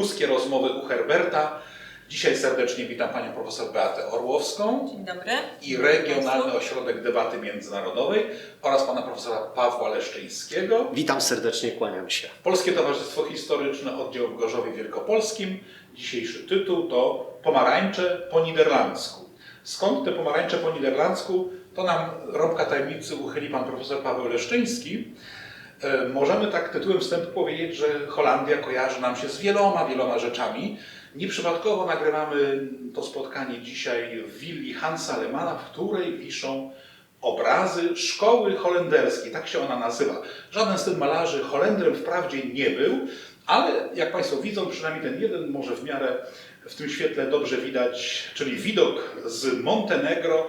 Lubuskie rozmowy u Herberta. Dzisiaj serdecznie witam Panią Profesor Beatę Orłowską Dzień dobry. i Regionalny Ośrodek Debaty Międzynarodowej oraz Pana Profesora Pawła Leszczyńskiego. Witam serdecznie, kłaniam się. Polskie Towarzystwo Historyczne, oddział w Gorzowie Wielkopolskim. Dzisiejszy tytuł to Pomarańcze po niderlandzku. Skąd te pomarańcze po niderlandzku? To nam rąbka tajemnicy uchyli Pan Profesor Paweł Leszczyński. E, Możemy tak tytułem wstępu powiedzieć, że Holandia kojarzy nam się z wieloma, wieloma rzeczami. Nieprzypadkowo nagrywamy to spotkanie dzisiaj w willi Hansa Lemana, w której wiszą obrazy szkoły holenderskiej. Tak się ona nazywa. Żaden z tych malarzy Holendrem wprawdzie nie był, ale jak Państwo widzą, przynajmniej ten jeden może w miarę w tym świetle dobrze widać, czyli widok z Montenegro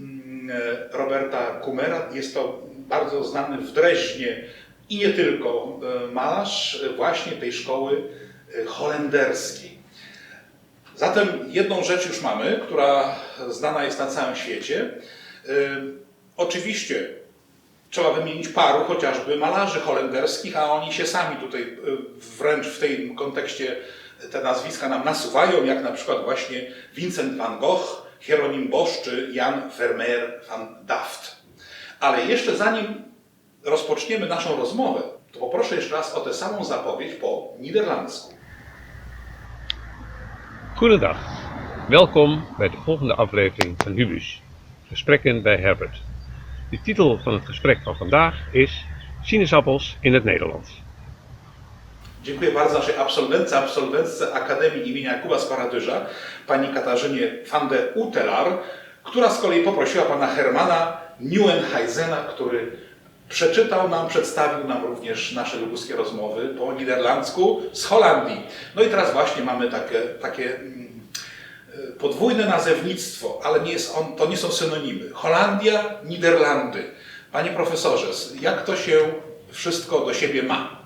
mm, e, Roberta Kumera. Jest to bardzo znany w Dreźnie i nie tylko e, malarz e, właśnie tej szkoły e, holenderskiej. Zatem jedną rzecz już mamy, która znana jest na całym świecie. Ym, Oczywiście trzeba wymienić paru chociażby malarzy holenderskich, a oni się sami tutaj wręcz w tym kontekście te nazwiska nam nasuwają, jak na przykład właśnie Vincent van Gogh, Hieronim Bosch czy Jan Vermeer van Daft. Ale jeszcze zanim rozpoczniemy naszą rozmowę, to poproszę jeszcze raz o tę samą zapowiedź po niderlandzku. Goedendag, welkom bij de volgende aflevering van Hubus, Gesprekken bij Herbert. De titel van het gesprek van vandaag is Sinaasappels in het Nederlands. Dziękuję bardzo naszej absolwentce, absolwentce Akademii imienia Jakuba Sparadyża, pani Katarzynie van de Utelar, która z kolei poprosiła pana Hermana Nieuwenhuizena, który przeczytał nam, przedstawił nam również nasze lubuskie rozmowy po niderlandzku z Holandii. No i teraz właśnie mamy takie, takie mm, e, podwójne nazewnictwo, ale nie jest on, to nie są synonimy. Holandia, Niderlandy. Panie profesorze, jak to się wszystko do siebie ma?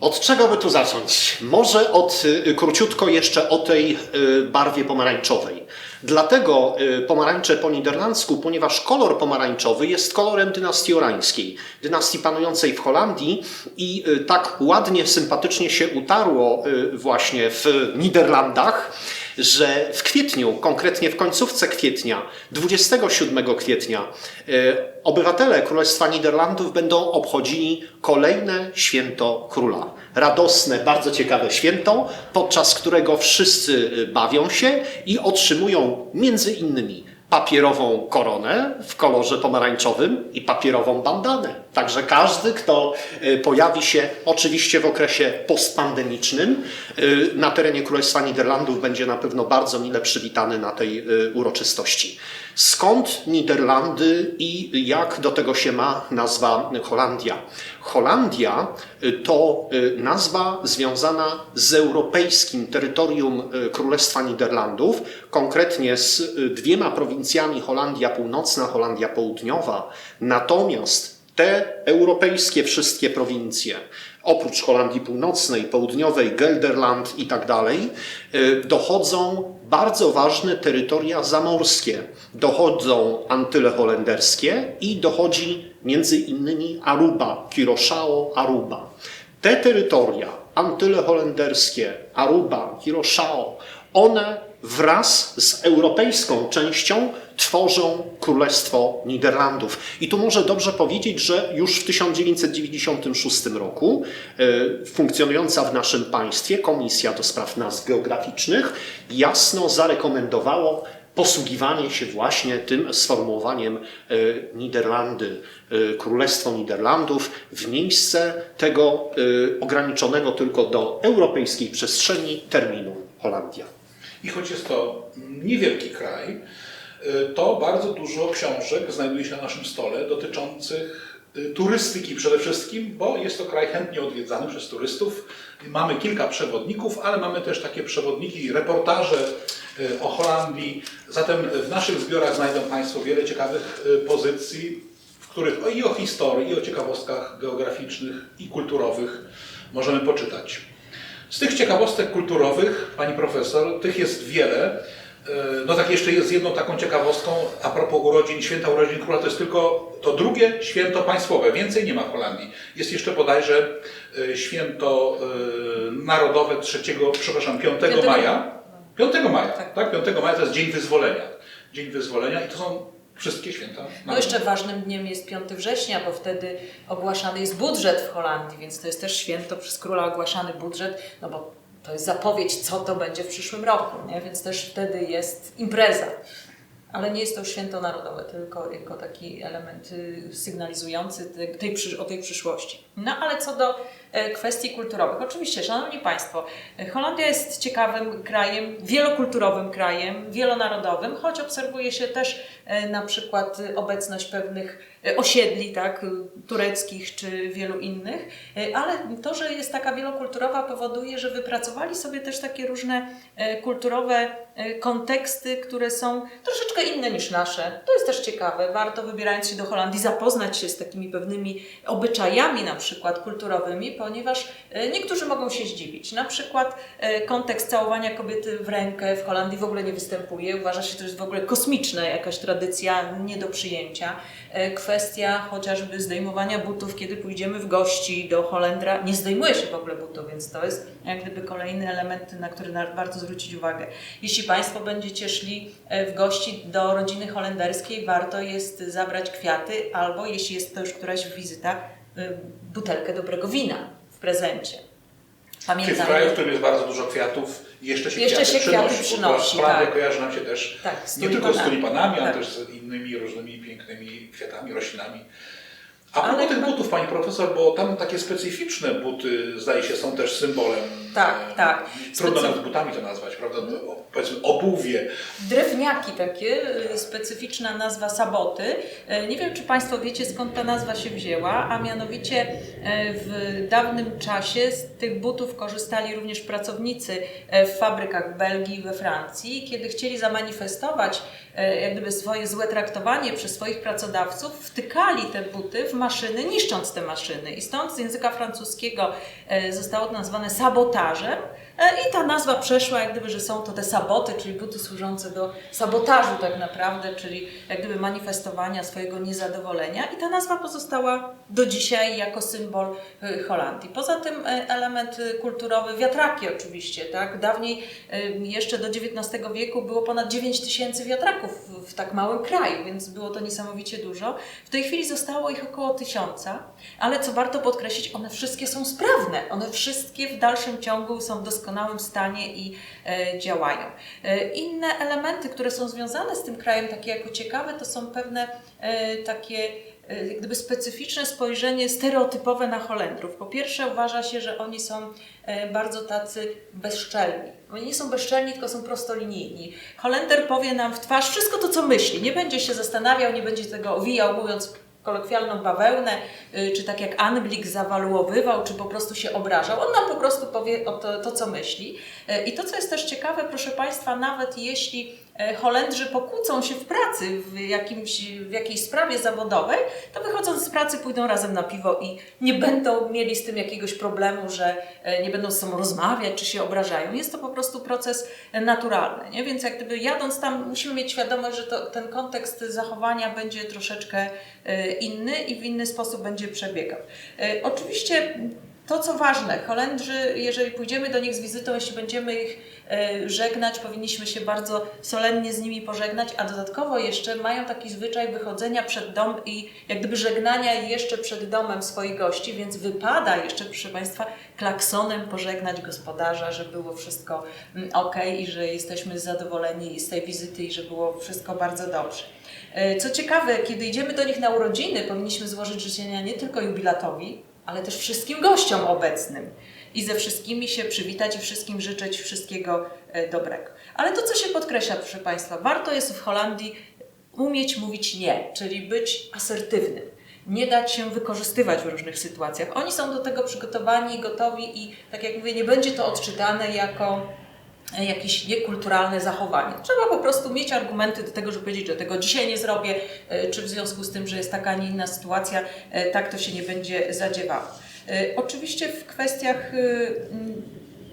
Od czego by tu zacząć? Może od y, króciutko jeszcze o tej y, barwie pomarańczowej. Dlatego y, pomarańcze po niderlandzku, ponieważ kolor pomarańczowy jest kolorem dynastii orańskiej, dynastii panującej w Holandii i y, tak ładnie, sympatycznie się utarło y, właśnie w Niderlandach, że w kwietniu, konkretnie w końcówce kwietnia, 27 kwietnia, y, obywatele Królestwa Niderlandów będą obchodzili kolejne święto króla. Radosne, bardzo ciekawe święto, podczas którego wszyscy bawią się i otrzymują między innymi papierową koronę w kolorze pomarańczowym i papierową bandanę. Także każdy, kto y, pojawi się oczywiście w okresie postpandemicznym y, na terenie Królestwa Niderlandów będzie na pewno bardzo mile przywitany na tej y, uroczystości. Skąd Niderlandy i jak do tego się ma nazwa Holandia? Holandia y, to y, nazwa związana z europejskim terytorium y, Królestwa Niderlandów, konkretnie z dwiema prowincjami Holandia Północna, Holandia Południowa. Natomiast te europejskie wszystkie prowincje, oprócz Holandii Północnej, Południowej, Gelderland i tak dalej, y, dochodzą bardzo ważne terytoria zamorskie. Dochodzą Antyle holenderskie i dochodzi między innymi Aruba, Curaçao, Aruba. Te terytoria, Antyle holenderskie, Aruba, Curaçao, one wraz z europejską częścią tworzą Królestwo Niderlandów. I tu może dobrze powiedzieć, że już w 1996 roku e, funkcjonująca w naszym państwie Komisja do Spraw Nazw Geograficznych jasno zarekomendowało posługiwanie się właśnie tym sformułowaniem e, Niderlandy, e, Królestwo Niderlandów w miejsce tego ograniczonego tylko do europejskiej przestrzeni terminu Holandia. I choć jest to niewielki kraj, to bardzo dużo książek znajduje się na naszym stole dotyczących y, turystyki przede wszystkim, bo jest to kraj chętnie odwiedzany przez turystów. Mamy kilka przewodników, ale mamy też takie przewodniki, reportaże y, o Holandii. Zatem w naszych zbiorach znajdą Państwo wiele ciekawych y, pozycji, w których i o historii, i o ciekawostkach geograficznych i kulturowych możemy poczytać. Z tych ciekawostek kulturowych, pani profesor, tych jest wiele. No tak, jeszcze jest jedną taką ciekawostką a propos urodzin, święta urodzin króla, to jest tylko to drugie święto państwowe, więcej nie ma w Holandii. Jest jeszcze bodajże e, święto e, narodowe 3, przepraszam, 5 Piątego- maja. 5 maja, Tak. tak. 5 maja to jest Dzień Wyzwolenia. Dzień Wyzwolenia i to są wszystkie święta No jeszcze ważnym dniem jest 5 września, bo wtedy ogłaszany jest budżet w Holandii, więc to jest też święto przez króla ogłaszany budżet, no bo to jest zapowiedź, co to będzie w przyszłym roku, nie? więc też wtedy jest impreza. Ale nie jest to święto narodowe, tylko jako taki element y, sygnalizujący tej, o tej przyszłości. No ale co do e, kwestii kulturowych. Oczywiście, Szanowni Państwo, e, Holandia jest ciekawym krajem, wielokulturowym krajem, wielonarodowym, choć obserwuje się też e, na przykład obecność pewnych osiedli, tak, tureckich czy wielu innych, ale to, że jest taka wielokulturowa powoduje, że wypracowali sobie też takie różne kulturowe konteksty, które są troszeczkę inne niż nasze. To jest też ciekawe. Warto wybierając się do Holandii zapoznać się z takimi pewnymi obyczajami na przykład kulturowymi, ponieważ e, niektórzy mogą się zdziwić. Na przykład e, kontekst całowania kobiety w rękę w Holandii w ogóle nie występuje. Uważa się, że to jest w ogóle kosmiczna jakaś tradycja, nie do przyjęcia. E, Kwestia chociażby zdejmowania butów, kiedy pójdziemy w gości do Holendra, nie zdejmuje się w ogóle butów, więc to jest jak gdyby kolejny element, na który warto zwrócić uwagę. Jeśli Państwo będziecie szli w gości do rodziny holenderskiej, warto jest zabrać kwiaty, albo jeśli jest to już któraś wizyta, butelkę dobrego wina w prezencie. Czyli w kraju, w którym jest bardzo dużo kwiatów, jeszcze się Jeszcze kwiaty się kwiaty przynosi. przynosi, bo Holandia tak. kojarzy nam się też Tak, nie tylko z tulipanami. tulipanami, ale Tak. też z innymi różnymi pięknymi kwiatami, roślinami. A Ale propos tych butów, Pani Profesor, bo tam takie specyficzne buty, zdaje się, są też symbolem. Tak, e, tak. Trudno Specy- nawet butami to nazwać, prawda? Powiedzmy obuwie. Drewniaki takie, y, specyficzna nazwa saboty. Y, Nie wiem, czy Państwo wiecie, skąd ta nazwa się wzięła, a mianowicie y, w dawnym czasie z tych butów korzystali również pracownicy y, w fabrykach w Belgii we Francji. Kiedy chcieli zamanifestować jak gdyby swoje złe traktowanie przez swoich pracodawców, wtykali te buty w maszyny, niszcząc te maszyny. I stąd z języka francuskiego zostało to nazwane sabotażem. E, I ta nazwa przeszła, jak gdyby, że są to te saboty, czyli buty służące do sabotażu tak naprawdę, czyli jak gdyby manifestowania swojego niezadowolenia. I ta nazwa pozostała do dzisiaj jako symbol e, Holandii. Poza tym e, element kulturowy, wiatraki oczywiście, tak? Dawniej, jeszcze do XIX wieku było ponad 9 tysięcy wiatraków w- tak małym kraju, więc było to niesamowicie dużo. W tej chwili zostało ich około tysiąca, ale co warto podkreślić, one wszystkie są sprawne. One wszystkie w dalszym ciągu są w doskonałym stanie i e, działają. E, inne elementy, które są związane z tym krajem, takie jako ciekawe, to są pewne e, takie jak gdyby specyficzne spojrzenie stereotypowe na Holendrów. Po pierwsze uważa się, że oni są bardzo tacy bezczelni. Oni nie są bezczelni, tylko są prostolinijni. Holender powie nam w twarz wszystko to, co myśli. Nie będzie się zastanawiał, nie będzie tego owijał, mówiąc kolokwialną bawełnę, y, czy tak jak Anglik zawaluowywał, czy po prostu się obrażał. On nam po prostu powie to, to, co myśli. Y, I to, co jest też ciekawe, proszę Państwa, nawet jeśli Holendrzy pokłócą się w pracy w, jakimś, w jakiejś sprawie zawodowej, to wychodząc z pracy pójdą razem na piwo i nie będą mieli z tym jakiegoś problemu, że y, nie będą z sobą rozmawiać, czy się obrażają. Jest to po prostu proces y, naturalny. Nie? Więc jak gdyby jadąc tam, musimy mieć świadomość, że to, ten kontekst zachowania będzie troszeczkę inny i w inny sposób będzie przebiegał. Oczywiście to, co ważne, Holendrzy, jeżeli pójdziemy do nich z wizytą, jeśli będziemy ich y, żegnać, powinniśmy się bardzo solennie z nimi pożegnać, a dodatkowo jeszcze mają taki zwyczaj wychodzenia przed dom i jak gdyby żegnania jeszcze przed domem swoich gości, więc wypada jeszcze, proszę Państwa, klaksonem pożegnać gospodarza, że było wszystko ok i że jesteśmy zadowoleni z tej wizyty i że było wszystko bardzo dobrze. E, Co ciekawe, kiedy idziemy do nich na urodziny, powinniśmy złożyć życzenia nie tylko jubilatowi, ale też wszystkim gościom obecnym. I ze wszystkimi się przywitać i wszystkim życzyć wszystkiego e, dobrego. Ale to, co się podkreśla, proszę Państwa, warto jest w Holandii umieć mówić nie, czyli być asertywnym. Nie dać się wykorzystywać w różnych sytuacjach. Oni są do tego przygotowani, gotowi i, tak jak mówię, nie będzie to odczytane jako jakieś niekulturalne zachowanie. Trzeba po prostu mieć argumenty do tego, żeby powiedzieć, że tego dzisiaj nie zrobię, e, czy w związku z tym, że jest taka, a nie inna sytuacja, e, tak to się nie będzie zadziewało. E, Oczywiście w kwestiach e,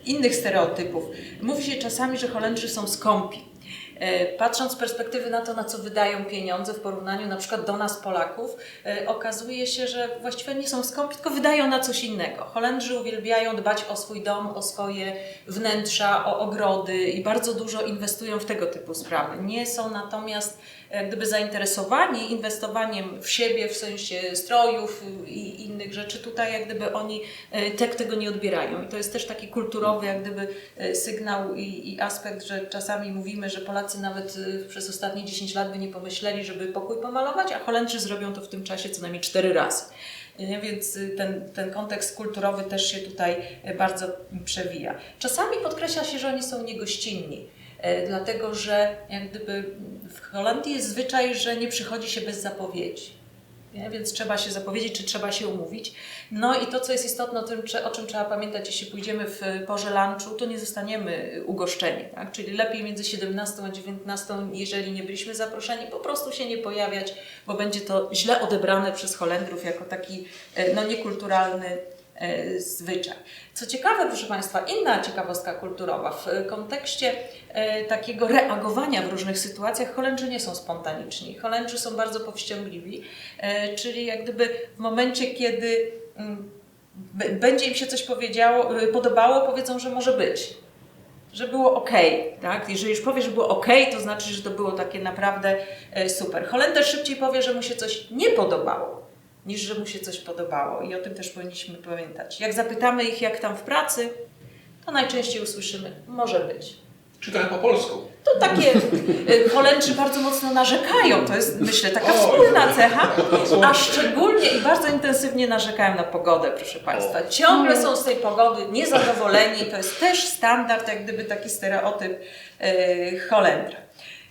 innych stereotypów mówi się czasami, że Holendrzy są skąpi. E, Patrząc z perspektywy na to, na co wydają pieniądze w porównaniu na przykład do nas Polaków, e, okazuje się, że właściwie nie są skąpi, tylko wydają na coś innego. Holendrzy uwielbiają dbać o swój dom, o swoje wnętrza, o ogrody i bardzo dużo inwestują w tego typu sprawy. Nie są natomiast gdyby zainteresowani inwestowaniem w siebie, w sensie strojów i innych rzeczy. Tutaj jak gdyby oni e, tak tego nie odbierają. I to jest też taki kulturowy jak gdyby e, sygnał i, i aspekt, że czasami mówimy, że Polacy nawet e, przez ostatnie 10 lat by nie pomyśleli, żeby pokój pomalować, a Holendrzy zrobią to w tym czasie co najmniej 4 razy. Więc ten, ten kontekst kulturowy też się tutaj bardzo przewija. Czasami podkreśla się, że oni są niegościnni, dlatego że jak gdyby w Holandii jest zwyczaj, że nie przychodzi się bez zapowiedzi. Nie? Więc trzeba się zapowiedzieć, czy trzeba się umówić. No i to, co jest istotne, o, tym, o czym trzeba pamiętać, jeśli pójdziemy w porze lunchu, to nie zostaniemy ugoszczeni. Tak? Czyli lepiej między 17 a 19, jeżeli nie byliśmy zaproszeni, po prostu się nie pojawiać, bo będzie to źle odebrane przez Holendrów jako taki e, no, niekulturalny e, zwyczaj. Co ciekawe, proszę Państwa, inna ciekawostka kulturowa w e, kontekście e, takiego reagowania w różnych sytuacjach, Holendrzy nie są spontaniczni. Holendrzy są bardzo powściągliwi, e, czyli jak gdyby w momencie, kiedy mm, będzie im się coś powiedziało, e, podobało, powiedzą, że może być. Że było ok, tak? Jeżeli już powie, że było ok, to znaczy, że to było takie naprawdę e, super. Holender szybciej powie, że mu się coś nie podobało, niż że mu się coś podobało. I o tym też powinniśmy pamiętać. Jak zapytamy ich, jak tam w pracy, to najczęściej usłyszymy, może być. Czy trochę po polsku? To takie y, Holendrzy bardzo mocno narzekają, to jest myślę taka O, wspólna cecha, a szczególnie i bardzo intensywnie narzekają na pogodę, proszę Państwa. Ciągle są z tej pogody niezadowoleni, to jest też standard, jak gdyby taki stereotyp y, Holendra.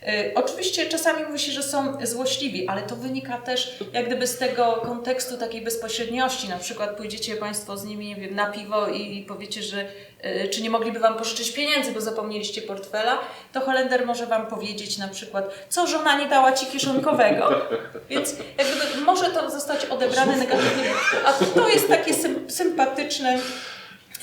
Y, Oczywiście czasami mówi się, że są złośliwi, ale to wynika też jak gdyby z tego kontekstu takiej bezpośredniości. Na przykład pójdziecie Państwo z nimi nie wiem, na piwo i powiecie, że y, czy nie mogliby Wam pożyczyć pieniędzy, bo zapomnieliście portfela, to Holender może Wam powiedzieć na przykład, co żona nie dała Ci kieszonkowego. Więc jak gdyby może to zostać odebrane negatywnie, a to jest takie sym, sympatyczne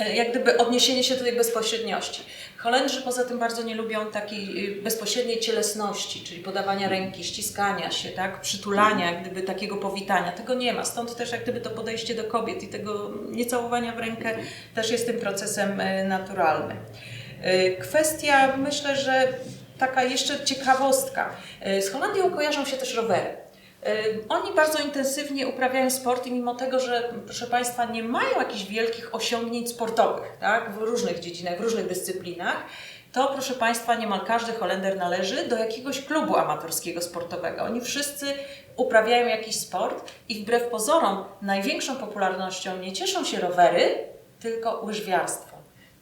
e, jak gdyby odniesienie się do tej bezpośredniości. Holendrzy poza tym bardzo nie lubią takiej y, bezpośredniej cielesności, czyli podawania ręki, ściskania się, tak, przytulania, jak gdyby takiego powitania. Tego nie ma. Stąd też jak gdyby to podejście do kobiet i tego niecałowania w rękę też jest tym procesem y, naturalnym. Y, Kwestia, myślę, że taka jeszcze ciekawostka. Z Holandią kojarzą się też rowery. Y, Oni bardzo intensywnie uprawiają sport i mimo tego, że proszę Państwa nie mają jakichś wielkich osiągnięć sportowych tak, w różnych dziedzinach, w różnych dyscyplinach, to proszę Państwa niemal każdy Holender należy do jakiegoś klubu amatorskiego sportowego. Oni wszyscy uprawiają jakiś sport i wbrew pozorom największą popularnością nie cieszą się rowery, tylko łyżwiarstwo.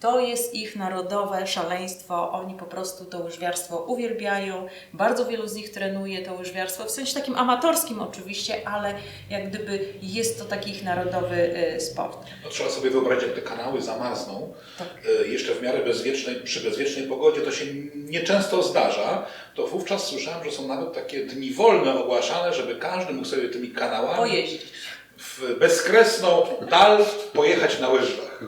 To jest ich narodowe szaleństwo. Oni po prostu to łyżwiarstwo uwielbiają. Bardzo wielu z nich trenuje to łyżwiarstwo, w sensie takim amatorskim oczywiście, ale jak gdyby jest to taki ich narodowy y, sport. No, trzeba sobie wyobrazić, jak te kanały zamarzną, Tak. e, jeszcze w miarę bezwiecznej, przy bezwiecznej pogodzie, to się nieczęsto zdarza, to wówczas słyszałem, że są nawet takie dni wolne ogłaszane, żeby każdy mógł sobie tymi kanałami Pojeździć. w bezkresną dal pojechać na łyżwach.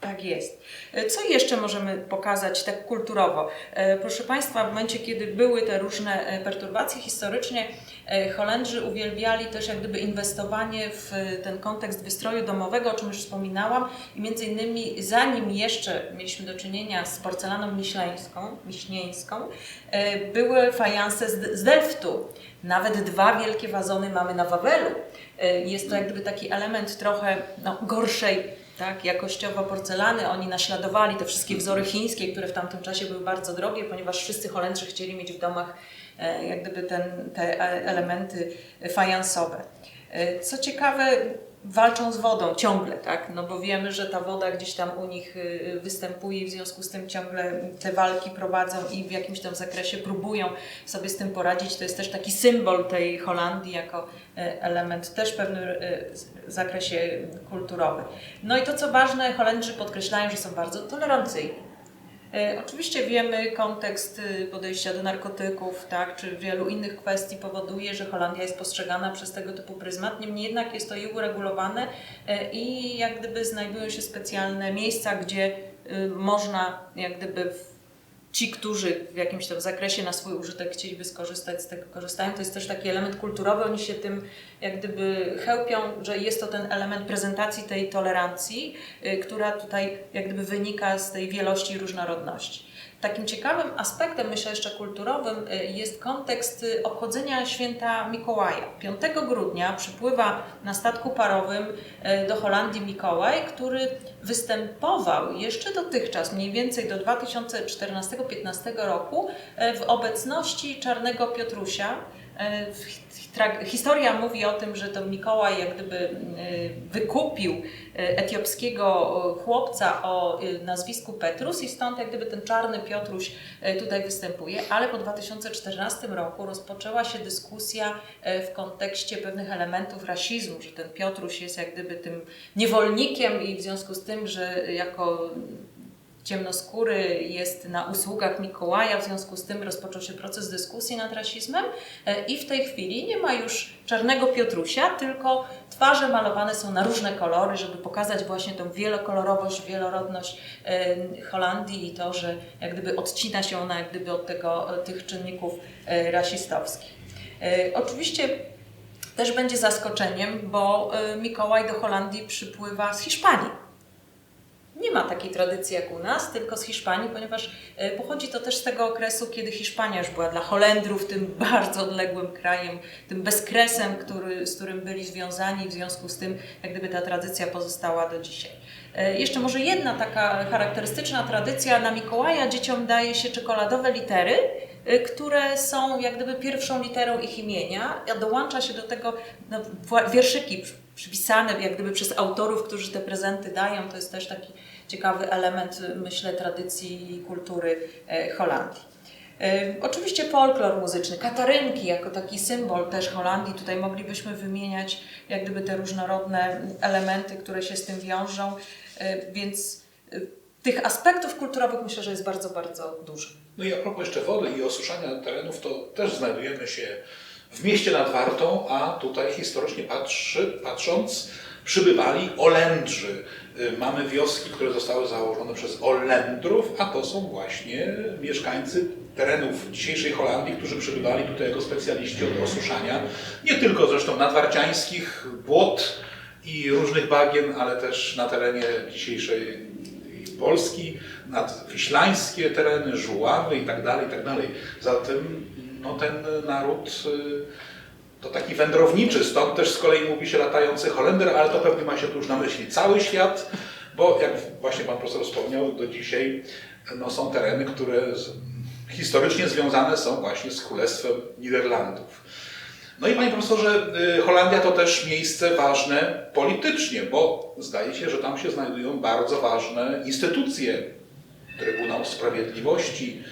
Tak jest. E, Co jeszcze możemy pokazać tak kulturowo? E, Proszę Państwa, w momencie, kiedy były te różne e, perturbacje historycznie, e, Holendrzy uwielbiali też jak gdyby inwestowanie w ten kontekst wystroju domowego, o czym już wspominałam i między innymi zanim jeszcze mieliśmy do czynienia z porcelaną miśleńską, miśnieńską, były fajanse z, Delftu. Nawet dwa wielkie wazony mamy na Wawelu. Jest to jak gdyby taki element trochę no, gorszej tak, jakościowo porcelany. Oni naśladowali te wszystkie wzory chińskie, które w tamtym czasie były bardzo drogie, ponieważ wszyscy Holendrzy chcieli mieć w domach e, jak gdyby ten, te e- elementy fajansowe. E, Co ciekawe, walczą z wodą ciągle, tak? No bo wiemy, że ta woda gdzieś tam u nich y, występuje i w związku z tym ciągle te walki prowadzą i w jakimś tam zakresie próbują sobie z tym poradzić. To jest też taki symbol tej Holandii jako e, element też w pewnym zakresie kulturowym. No i to co ważne, Holendrzy podkreślają, że są bardzo tolerancyjni. E, Oczywiście wiemy, kontekst y, podejścia do narkotyków, tak, czy wielu innych kwestii powoduje, że Holandia jest postrzegana przez tego typu pryzmat. Niemniej jednak jest to i uregulowane e, i jak gdyby znajdują się specjalne miejsca, gdzie y, można jak gdyby w ci, którzy w jakimś tam zakresie na swój użytek chcieliby skorzystać z tego, korzystają. To jest też taki element kulturowy. Oni się tym jak gdyby chełpią, że jest to ten element prezentacji tej tolerancji, y, która tutaj jak gdyby wynika z tej wielości i różnorodności. Takim ciekawym aspektem, myślę jeszcze kulturowym, y, jest kontekst y, obchodzenia święta Mikołaja. 5 grudnia przypływa na statku parowym y, do Holandii Mikołaj, który występował jeszcze dotychczas, mniej więcej do 2014-15 roku, w obecności Czarnego Piotrusia. Tra- Historia mówi o tym, że to Mikołaj jak gdyby y, wykupił y, etiopskiego chłopca o nazwisku Petrus i stąd jak gdyby ten czarny Piotruś tutaj występuje, ale po 2014 roku rozpoczęła się dyskusja w kontekście pewnych elementów rasizmu, że ten Piotruś jest jak gdyby tym niewolnikiem i w związku z tym, że jako ciemnoskóry jest na usługach Mikołaja, w związku z tym rozpoczął się proces dyskusji nad rasizmem e, i w tej chwili nie ma już czarnego Piotrusia, tylko twarze malowane są na różne kolory, żeby pokazać właśnie tą wielokolorowość, wielorodność e, Holandii i to, że jak gdyby odcina się ona jak gdyby od tego, od tych czynników e, rasistowskich. E, Oczywiście też będzie zaskoczeniem, bo e, Mikołaj do Holandii przypływa z Hiszpanii. Nie ma takiej tradycji jak u nas, tylko z Hiszpanii, ponieważ e, pochodzi to też z tego okresu, kiedy Hiszpania już była dla Holendrów tym bardzo odległym krajem, tym bezkresem, który, z którym byli związani, w związku z tym jak gdyby ta tradycja pozostała do dzisiaj. E, Jeszcze może jedna taka charakterystyczna tradycja, na Mikołaja dzieciom daje się czekoladowe litery, y, które są jak gdyby pierwszą literą ich imienia, a dołącza się do tego no, wierszyki przypisane jak gdyby przez autorów, którzy te prezenty dają. To jest też taki ciekawy element, y, myślę, tradycji i kultury e, Holandii. E, Oczywiście folklor muzyczny, katarynki jako taki symbol też Holandii. Tutaj moglibyśmy wymieniać jak gdyby te różnorodne elementy, które się z tym wiążą, E, więc tych aspektów kulturowych myślę, że jest bardzo, bardzo dużo. No i a propos jeszcze wody i osuszania terenów, to też znajdujemy się w mieście nad Wartą, a tutaj historycznie patrzy, patrząc przybywali Olędrzy. Y, Mamy wioski, które zostały założone przez Olędrów, a to są właśnie mieszkańcy terenów dzisiejszej Holandii, którzy przybywali tutaj jako specjaliści od osuszania, nie tylko zresztą nadwarciańskich błot i różnych bagien, ale też na terenie dzisiejszej Polski, nadwiślańskie tereny, Żuławy i tak dalej, i tak dalej. Zatem no, ten naród y, to taki wędrowniczy, stąd też z kolei mówi się latający Holender, ale to pewnie ma się tu już na myśli cały świat, bo jak właśnie Pan Profesor wspomniał, do dzisiaj no, są tereny, które historycznie związane są właśnie z Królestwem Niderlandów. No i Panie Profesorze, y, Holandia to też miejsce ważne politycznie, bo zdaje się, że tam się znajdują bardzo ważne instytucje. Trybunał Sprawiedliwości,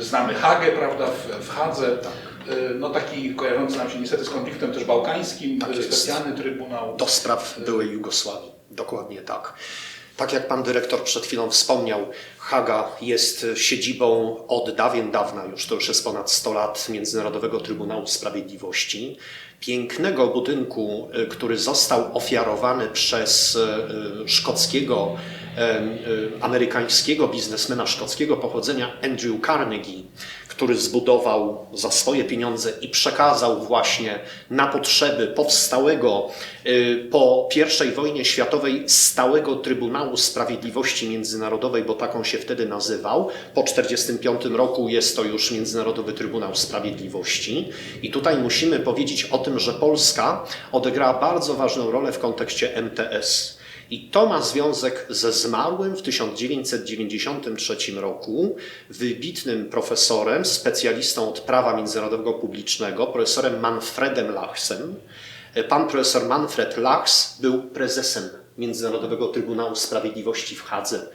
znamy Hagę, prawda, w, w Hadze, y, no taki kojarzący nam się niestety z konfliktem też bałkańskim, Tak y, specjalny Trybunał. do spraw byłej Jugosławii. Dokładnie tak. Tak jak pan dyrektor przed chwilą wspomniał, Haga jest siedzibą od dawien dawna, już to już jest ponad 100 lat, Międzynarodowego Trybunału Sprawiedliwości. Pięknego budynku, y, który został ofiarowany przez szkockiego, amerykańskiego biznesmena szkockiego pochodzenia Andrew Carnegie, który zbudował za swoje pieniądze i przekazał właśnie na potrzeby powstałego y, po I wojnie światowej stałego Trybunału Sprawiedliwości Międzynarodowej, bo taką się wtedy nazywał. Po 1945 roku jest to już Międzynarodowy Trybunał Sprawiedliwości. I tutaj musimy powiedzieć o tym, że Polska odegrała bardzo ważną rolę w kontekście MTS. I to ma związek ze zmarłym w 1993 roku wybitnym profesorem, specjalistą od prawa międzynarodowego publicznego, profesorem Manfredem Lachsem. Pan profesor Manfred Lachs był prezesem Międzynarodowego Trybunału Sprawiedliwości w Hadze.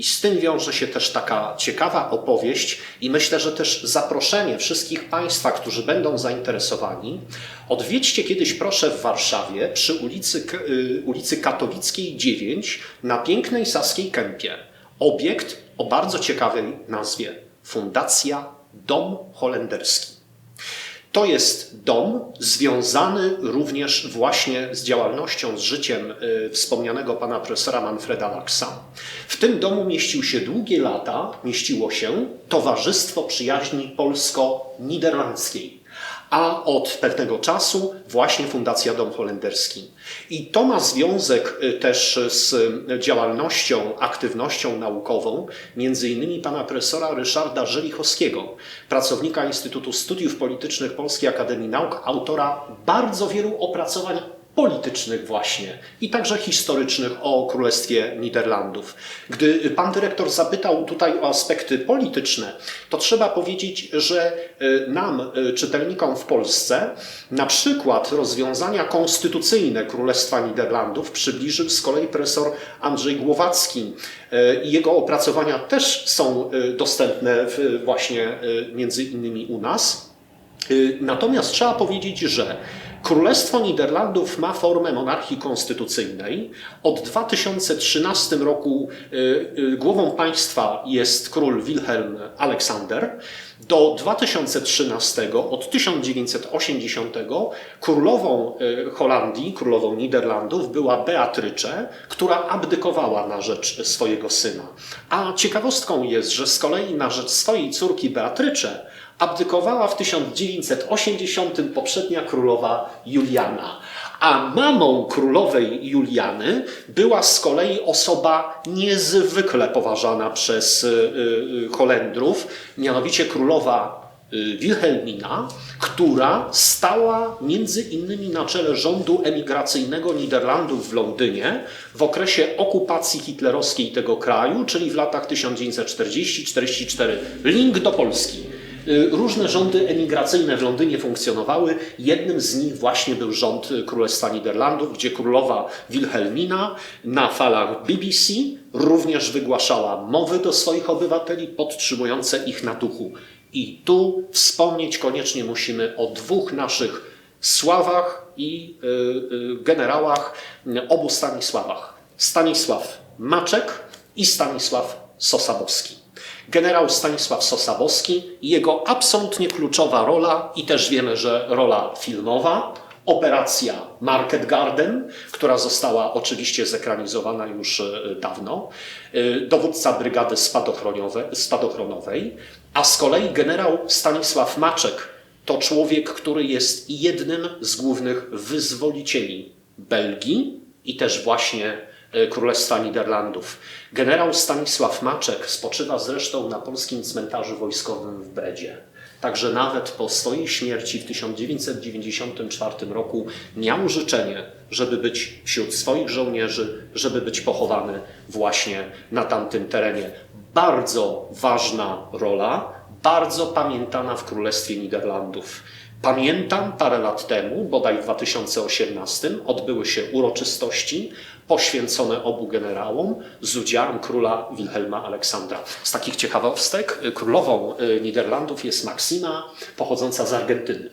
I z tym wiąże się też taka ciekawa opowieść, i myślę, że też zaproszenie wszystkich Państwa, którzy będą zainteresowani. Odwiedźcie kiedyś, proszę, w Warszawie przy ulicy, y, ulicy Katowickiej 9 na pięknej Saskiej Kępie. Obiekt o bardzo ciekawej nazwie Fundacja Dom Holenderski. To jest dom związany również właśnie z działalnością, z życiem y, wspomnianego pana profesora Manfreda Laksa. W tym domu mieścił się długie lata, mieściło się Towarzystwo Przyjaźni Polsko-Niderlandzkiej a od pewnego czasu właśnie Fundacja Dom Holenderski. I to ma związek y, też z działalnością, aktywnością naukową, między innymi pana profesora Ryszarda Żelichowskiego, pracownika Instytutu Studiów Politycznych Polskiej Akademii Nauk, autora bardzo wielu opracowań politycznych właśnie i także historycznych o Królestwie Niderlandów. Gdy pan dyrektor zapytał tutaj o aspekty polityczne, to trzeba powiedzieć, że y, nam, y, czytelnikom w Polsce, na przykład rozwiązania konstytucyjne Królestwa Niderlandów przybliżył z kolei profesor Andrzej Głowacki i jego opracowania też są dostępne właśnie między innymi u nas. Natomiast trzeba powiedzieć, że Królestwo Niderlandów ma formę monarchii konstytucyjnej. Od 2013 roku y, y, głową państwa jest król Wilhelm Aleksander. Do 2013, od 1980, królową y, Holandii, królową Niderlandów była Beatrycze, która abdykowała na rzecz swojego syna. A ciekawostką jest, że z kolei na rzecz swojej córki Beatrycze abdykowała w 1980 poprzednia królowa Juliana. A mamą królowej Juliany była z kolei osoba niezwykle poważana przez y, y, Holendrów, mianowicie królowa y, Wilhelmina, która stała między innymi na czele rządu emigracyjnego Niderlandów w Londynie w okresie okupacji hitlerowskiej tego kraju, czyli w latach 1940-44. Link do Polski. Y, Różne rządy emigracyjne w Londynie funkcjonowały. Jednym z nich właśnie był rząd Królestwa Niderlandów, gdzie królowa Wilhelmina na falach BBC również wygłaszała mowy do swoich obywateli, podtrzymujące ich na duchu. I tu wspomnieć koniecznie musimy o dwóch naszych sławach i y, y, generałach, obu Stanisławach. Stanisław Maczek i Stanisław Sosabowski. Generał Stanisław Sosabowski i jego absolutnie kluczowa rola, i też wiemy, że rola filmowa, operacja Market Garden, która została oczywiście zekranizowana już e, dawno, e, dowódca brygady spadochronowej, a z kolei generał Stanisław Maczek to człowiek, który jest jednym z głównych wyzwolicieli Belgii i też właśnie Królestwa Niderlandów. Generał Stanisław Maczek spoczywa zresztą na polskim cmentarzu wojskowym w Bredzie. Także nawet po swojej śmierci w 1994 roku miał życzenie, żeby być wśród swoich żołnierzy, żeby być pochowany właśnie na tamtym terenie. Bardzo ważna rola, bardzo pamiętana w Królestwie Niderlandów. Pamiętam parę lat temu, bodaj w 2018, odbyły się uroczystości poświęcone obu generałom z udziałem króla Wilhelma Aleksandra. Z takich ciekawostek y, królową y, Niderlandów jest Maksima, pochodząca z Argentyny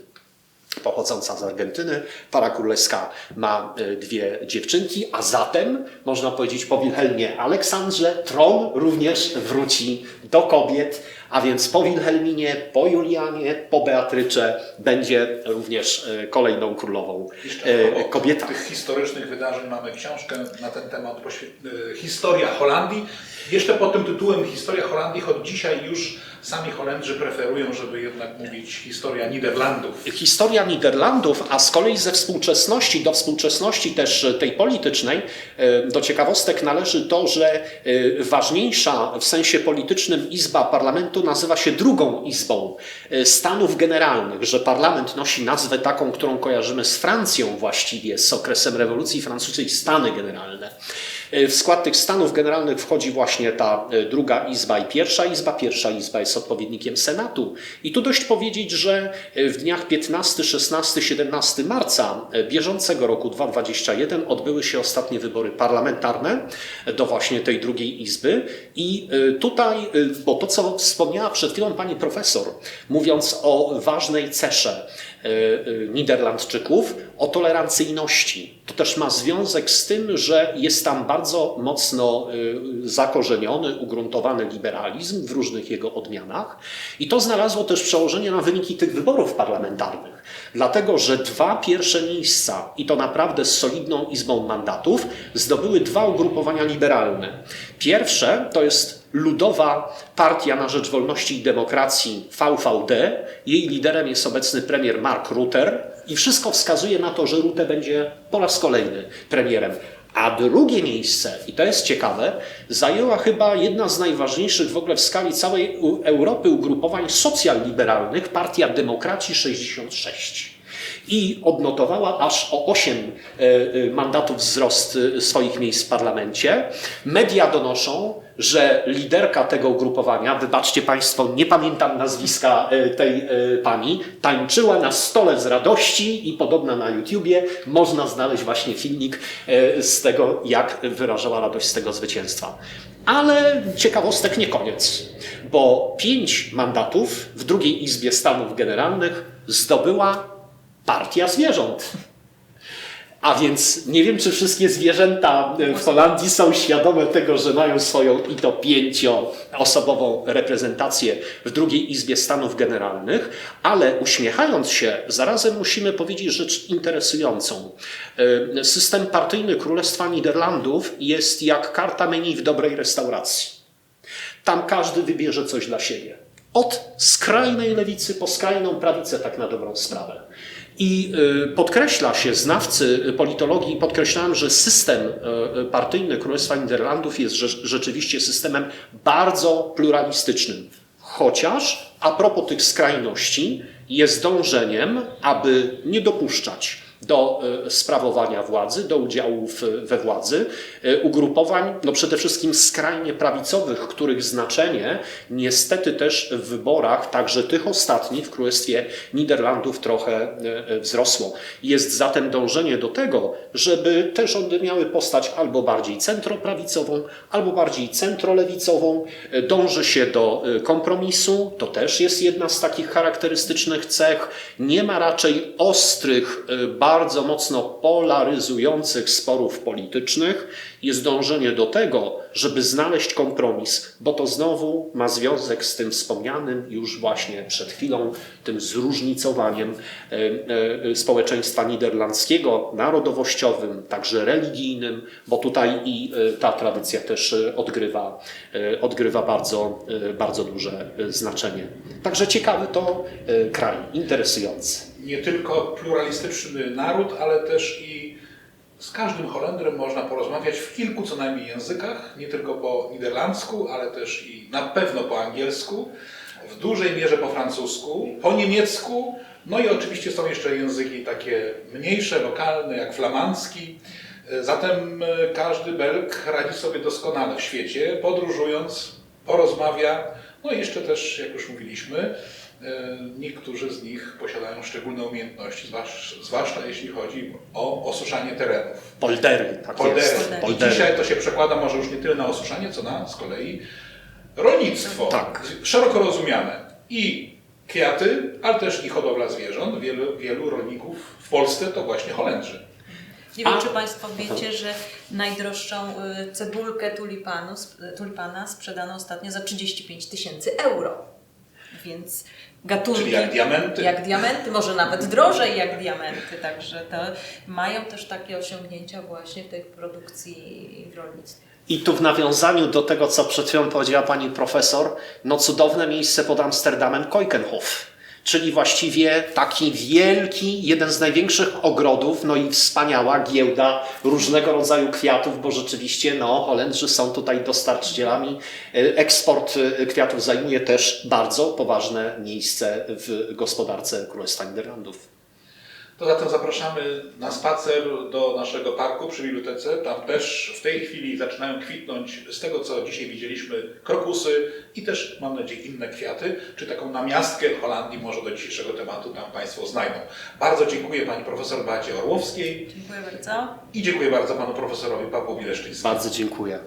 pochodząca z Argentyny. Para królewska ma y, dwie dziewczynki, a zatem można powiedzieć po Wilhelmie Aleksandrze tron również wróci do kobiet, a więc po Wilhelminie, po Julianie, po Beatrycze będzie również y, kolejną królową obok kobieta. tych historycznych wydarzeń mamy książkę na ten temat, y, Historia Holandii. Jeszcze pod tym tytułem Historia Holandii, choć dzisiaj już sami Holendrzy preferują, żeby jednak mówić historia Niderlandów. Historia Niderlandów, a z kolei ze współczesności do współczesności też tej politycznej, e, do ciekawostek należy to, że e, ważniejsza w sensie politycznym Izba Parlamentu nazywa się drugą Izbą e, Stanów Generalnych, że parlament nosi nazwę taką, którą kojarzymy z Francją właściwie, z okresem rewolucji francuskiej, Stany Generalne. W skład tych Stanów Generalnych wchodzi właśnie ta e, druga Izba i pierwsza Izba. Pierwsza Izba jest odpowiednikiem Senatu. I tu dość powiedzieć, że e, w dniach 15, 16, 17 marca e, bieżącego roku 2021 odbyły się ostatnie wybory parlamentarne do właśnie tej drugiej Izby. I e, tutaj, e, bo to co wspomniała przed chwilą pani profesor, mówiąc o ważnej cesze e, e, Niderlandczyków o tolerancyjności. To też ma związek z tym, że jest tam bardzo mocno e, zakorzeniony, ugruntowany liberalizm w różnych jego odmianach i to znalazło też przełożenie na wyniki tych wyborów parlamentarnych. Dlatego, że dwa pierwsze miejsca, i to naprawdę z solidną izbą mandatów, zdobyły dwa ugrupowania liberalne. Pierwsze to jest Ludowa Partia na Rzecz Wolności i Demokracji VVD. Jej liderem jest obecny premier Mark Rutte i wszystko wskazuje na to, że Rutte będzie po raz kolejny premierem. A drugie miejsce, i to jest ciekawe, zajęła chyba jedna z najważniejszych w ogóle w skali całej Europy ugrupowań socjal-liberalnych, Partia Demokracji 66 i odnotowała aż o 8 e, e, mandatów wzrost e, swoich miejsc w parlamencie. Media donoszą, że liderka tego ugrupowania, wybaczcie Państwo, nie pamiętam nazwiska tej pani, tańczyła na stole z radości i podobna na YouTubie można znaleźć właśnie filmik z tego, jak wyrażała radość z tego zwycięstwa. Ale ciekawostek nie koniec, bo pięć mandatów w drugiej Izbie Stanów Generalnych zdobyła Partia Zwierząt. A więc nie wiem, czy wszystkie zwierzęta w Holandii są świadome tego, że mają swoją i to pięcioosobową reprezentację w drugiej Izbie Stanów Generalnych, ale uśmiechając się, zarazem musimy powiedzieć rzecz interesującą. E, System partyjny Królestwa Niderlandów jest jak karta menu w dobrej restauracji. Tam każdy wybierze coś dla siebie. Od skrajnej lewicy po skrajną prawicę, tak na dobrą sprawę. I y, podkreśla się, znawcy politologii podkreślają, że system y, y, partyjny Królestwa Niderlandów jest rze- rzeczywiście systemem bardzo pluralistycznym. Chociaż a propos tych skrajności, jest dążeniem, aby nie dopuszczać do e, sprawowania władzy, do udziału w, we władzy, e, ugrupowań, no przede wszystkim skrajnie prawicowych, których znaczenie niestety też w wyborach, także tych ostatnich w Królestwie Niderlandów trochę e, e, wzrosło. Jest zatem dążenie do tego, żeby te rządy miały postać albo bardziej centroprawicową, albo bardziej centrolewicową. E, Dąży się do e, kompromisu, to też jest jedna z takich charakterystycznych cech. Nie ma raczej ostrych, e, bardzo mocno polaryzujących sporów politycznych. Jest dążenie do tego, żeby znaleźć kompromis, bo to znowu ma związek z tym wspomnianym już właśnie przed chwilą, tym zróżnicowaniem e, e, społeczeństwa niderlandzkiego, narodowościowym, także religijnym, bo tutaj i e, ta tradycja też odgrywa, odgrywa bardzo, bardzo duże znaczenie. Także ciekawy to kraj, interesujący. Nie tylko pluralistyczny naród, ale też i z każdym Holendrem można porozmawiać w kilku co najmniej językach, nie tylko po niderlandzku, ale też i na pewno po angielsku, w dużej mierze po francusku, po niemiecku, no i oczywiście są jeszcze języki takie mniejsze, lokalne, jak flamandzki. Zatem e, każdy Belg radzi sobie doskonale w świecie, podróżując, porozmawia, no i jeszcze też, jak już mówiliśmy, niektórzy z nich posiadają szczególne umiejętności, zwłasz- zwłaszcza jeśli chodzi o osuszanie terenów. Poldery, tak Poldery. jest. I Poldery. dzisiaj to się przekłada może już nie tyle na osuszanie, co na z kolei rolnictwo. Tak. Szeroko rozumiane. I kwiaty, ale też i hodowla zwierząt. Wielu, wielu rolników w Polsce to właśnie Holendrzy. Nie wiem, A- czy Państwo wiecie, że najdroższą y, cebulkę tulipanu, tulipana sprzedano ostatnio za 35 tysięcy euro. Więc gatunki... Czyli jak diamenty. Jak diamenty, może nawet drożej jak diamenty. Także to mają też takie osiągnięcia właśnie w tej produkcji w rolnictwie. I tu w nawiązaniu do tego, co przed chwilą powiedziała pani profesor, no cudowne miejsce pod Amsterdamem Keukenhof, czyli właściwie taki wielki, jeden z największych ogrodów, no i wspaniała giełda różnego rodzaju kwiatów, bo rzeczywiście no, Holendrzy są tutaj dostarczycielami. E, Eksport e, kwiatów zajmuje też bardzo poważne miejsce w gospodarce Królestwa Niderlandów. To zatem zapraszamy na spacer do naszego parku przy bibliotece. Tam też w tej chwili zaczynają kwitnąć, z tego co dzisiaj widzieliśmy, krokusy i też, mam nadzieję, inne kwiaty. Czy taką namiastkę Holandii może do dzisiejszego tematu tam Państwo znajdą. Bardzo dziękuję Pani Profesor Beacie Orłowskiej Dziękuję bardzo. i dziękuję bardzo Panu Profesorowi Pawłowi Leszczyńskiemu. Bardzo dziękuję.